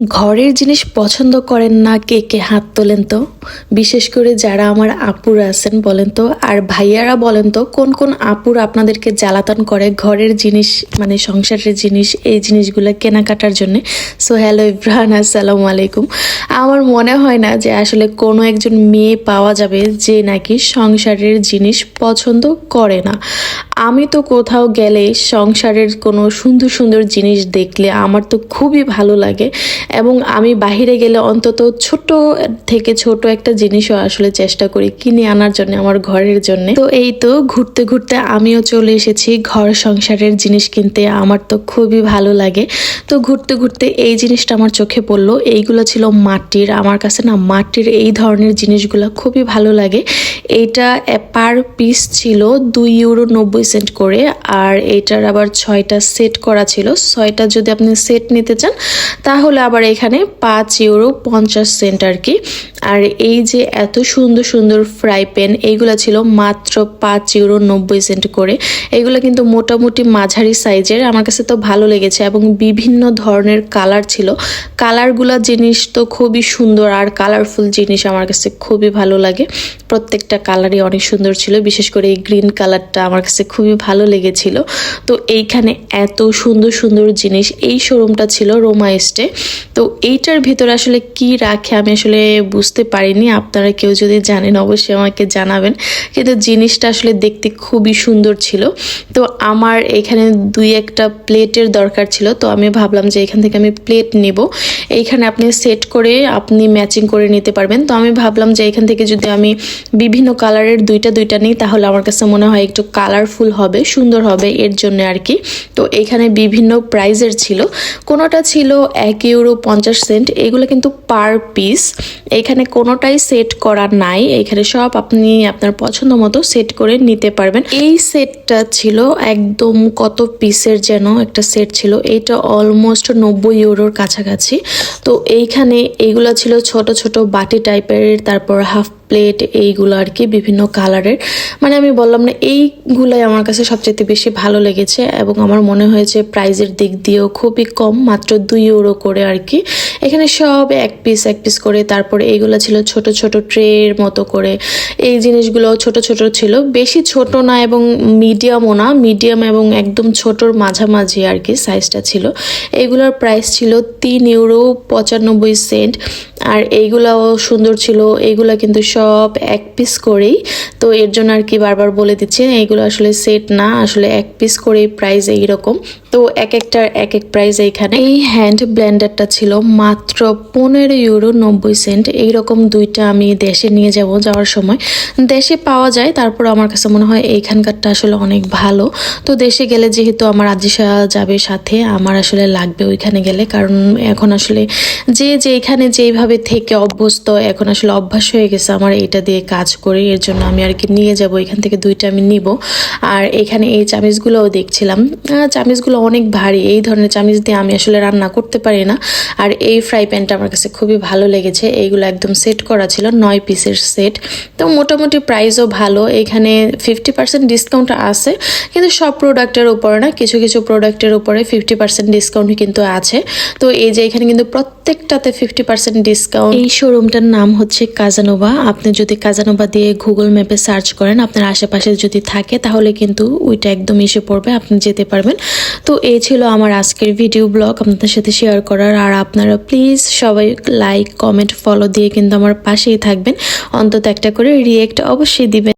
ঘরের জিনিস পছন্দ করেন না কে কে হাত তোলেন তো? বিশেষ করে যারা আমার আপুরা আছেন বলেন তো, আর ভাইয়ারা বলেন তো, কোন কোন আপুর আপনাদেরকে জ্বালাতন করে ঘরের জিনিস মানে সংসারের জিনিস, এই জিনিসগুলো কেনাকাটার জন্য? সো হ্যালো ইব্রাহান আসসালামু আলাইকুম। আমার মনে হয় না যে আসলে কোনো একজন মেয়ে পাওয়া যাবে যে নাকি সংসারের জিনিস পছন্দ করে না। আমি তো কোথাও গেলে সংসারের কোনো সুন্দর সুন্দর জিনিস দেখলে আমার তো খুবই ভালো লাগে। এবং আমি বাহিরে গেলে অন্তত ছোট থেকে ছোট একটা জিনিসও আসলে চেষ্টা করি কিনে আনার জন্য আমার ঘরের জন্য। তো এই তো ঘুরতে ঘুরতে আমিও চলে এসেছি ঘর সংসারের জিনিস কিনতে, আমার তো খুবই ভালো লাগে। তো ঘুরতে ঘুরতে এই জিনিসটা আমার চোখে পড়ল, এইগুলো ছিল মাটির, আমার কাছে না মাটির এই ধরনের জিনিসগুলো খুবই ভালো লাগে। এইটা পার পিস ছিল দুই ইউরো নব্বই সেন্ট করে, আর এইটার আবার ছয়টা সেট করা ছিল। ছয়টা যদি আপনি সেট নিতে চান, তাহলে আবার এখানে পাঁচ ইউরো পঞ্চাশ সেন্ট আর কি। আর এই যে এত সুন্দর সুন্দর ফ্রাই প্যান এইগুলো ছিল মাত্র পাঁচ ইউরো নব্বই সেন্ট করে। এগুলো কিন্তু মোটামুটি মাঝারি সাইজের আমার কাছে তো ভালো লেগেছে এবং বিভিন্ন ধরনের কালার ছিল। কালারগুলো জিনিস তো খুবই সুন্দর আর কালারফুল জিনিস আমার কাছে খুবই ভালো লাগে। প্রত্যেকটা কালারই অনেক সুন্দর ছিল। বিশেষ করে এই গ্রিন কালারটা আমার কাছে খুবই ভালো লেগেছিল। তো এইখানে এত সুন্দর সুন্দর জিনিস, এই শোরুমটা ছিল রোমা এস্টে তো এইটার ভিতরে আসলে কি রাখে আমি আসলে বুঝতে পারিনি। আপনারা কেউ যদি জানেন অবশ্যই আমাকে জানাবেন। কিন্তু জিনিসটা আসলে দেখতে খুবই সুন্দর ছিল। তো আমার এখানে দুই একটা প্লেটের দরকার ছিল। তো আমি ভাবলাম যে এখান থেকে আমি প্লেট নেব। এইখানে আপনি সেট করে আপনি ম্যাচিং করে নিতে পারবেন। তো আমি ভাবলাম যে এখান থেকে যদি আমি বিভিন্ন কালারের দুইটা দুইটা নিই, তাহলে আমার কাছে মনে হয় একটু কালারফুল হবে, সুন্দর হবে এর জন্য আর কি। তো এখানে বিভিন্ন প্রাইজের ছিল। কোনোটা ছিল এক ইউরো পঞ্চাশ সেন্ট এগুলো কিন্তু পার পিস এখানে কোনোটাই সেট করা নাই। এখানে সব আপনি আপনার পছন্দ মতো সেট করে নিতে পারবেন। এই সেটটা ছিল একদম কত পিসের যেন একটা সেট ছিল। এইটা অলমোস্ট নব্বই ইউরোর কাছাকাছি। তো এইখানে এইগুলো ছিল ছোট ছোট বাটি টাইপের তারপর হাফ প্লেট এইগুলো আর কি, বিভিন্ন কালারের মানে আমি বললাম না, এইগুলাই আমার কাছে সবচেয়ে বেশি ভালো লেগেছে এবং আমার মনে হয়েছে প্রাইজের দিক দিয়েও খুবই কম, মাত্র দুই ইউরো করে আর কি। এখানে সব এক পিস এক পিস করে, তারপরে এইগুলো ছিল ছোট ছোট ট্রের মতো করে। এই জিনিসগুলো ছোট ছোট ছিল। বেশি ছোট না এবং মিডিয়ামও না মিডিয়াম এবং একদম ছোটোর মাঝামাঝি আর কি সাইজটা ছিল। এইগুলোর প্রাইস ছিল তিন ইউরো পঁচানব্বই সেন্ট আর এইগুলাও সুন্দর ছিল, এইগুলা কিন্তু সব এক পিস করেই। তো এর জন্য আর কি বারবার বলে দিচ্ছি এইগুলো আসলে সেট না, আসলে এক পিস করেই প্রাইস এইরকম তো এক একটার এক এক প্রাইস এইখানে। এই হ্যান্ড ব্লেন্ডারটা ছিল মাত্র পনেরো ইউরো নব্বই সেন্ট এইরকম দুইটা আমি দেশে নিয়ে যাব যাওয়ার সময়। দেশে পাওয়া যায়, তারপর আমার কাছে মনে হয় এইখানকারটা আসলে অনেক ভালো। তো দেশে গেলে যেহেতু আমার আজিসা যাবে সাথে, আমার আসলে লাগবে ওইখানে গেলে। কারণ এখন আসলে যে যেখানে যেইভাবে থেকে অভ্যস্ত, এখন আসলে অভ্যাস হয়ে গেছে আমার এটা দিয়ে কাজ করে, এর জন্য আমি আর কি নিয়ে যাব। এখান থেকে দুইটা আমি নিব। আর এখানে এই চামিচগুলোও দেখছিলাম। আহ, চামিচগুলো অনেক ভারী। এই ধরনের চামিচ দিয়ে আমি আসলে রান্না করতে পারি না। আর এই ফ্রাই প্যানটা আমার কাছে খুবই ভালো লেগেছে। এইগুলো একদম সেট করা ছিল নয় পিসের সেট। তো মোটামুটি প্রাইসও ভালো। এখানে ফিফটি পার্সেন্ট ডিসকাউন্ট আছে। কিন্তু সব প্রোডাক্টের উপরে না কিছু কিছু প্রোডাক্টের উপরে ফিফটি পার্সেন্ট ডিসকাউন্ট কিন্তু আছে। তো এই যে এখানে কিন্তু প্রত্যেকটাতে ফিফটি পার্সেন্ট ডিসকাউন্ট এই শোরুমটার নাম হচ্ছে কাজানোভা আপনি যদি কাজানোভা দিয়ে গুগল ম্যাপে সার্চ করেন আপনার আশেপাশে যদি থাকে তাহলে কিন্তু ওইটা একদম এসে পড়বে, আপনি যেতে পারবেন। তো এই ছিল আমার আজকের ভিডিও ব্লগ আপনাদের সাথে শেয়ার করার। আর আপনারা প্লিজ সবাই লাইক কমেন্ট ফলো দিয়ে কিন্তু আমার পাশেই থাকবেন। অন্তত একটা করে রিয়েক্ট অবশ্যই দিবেন।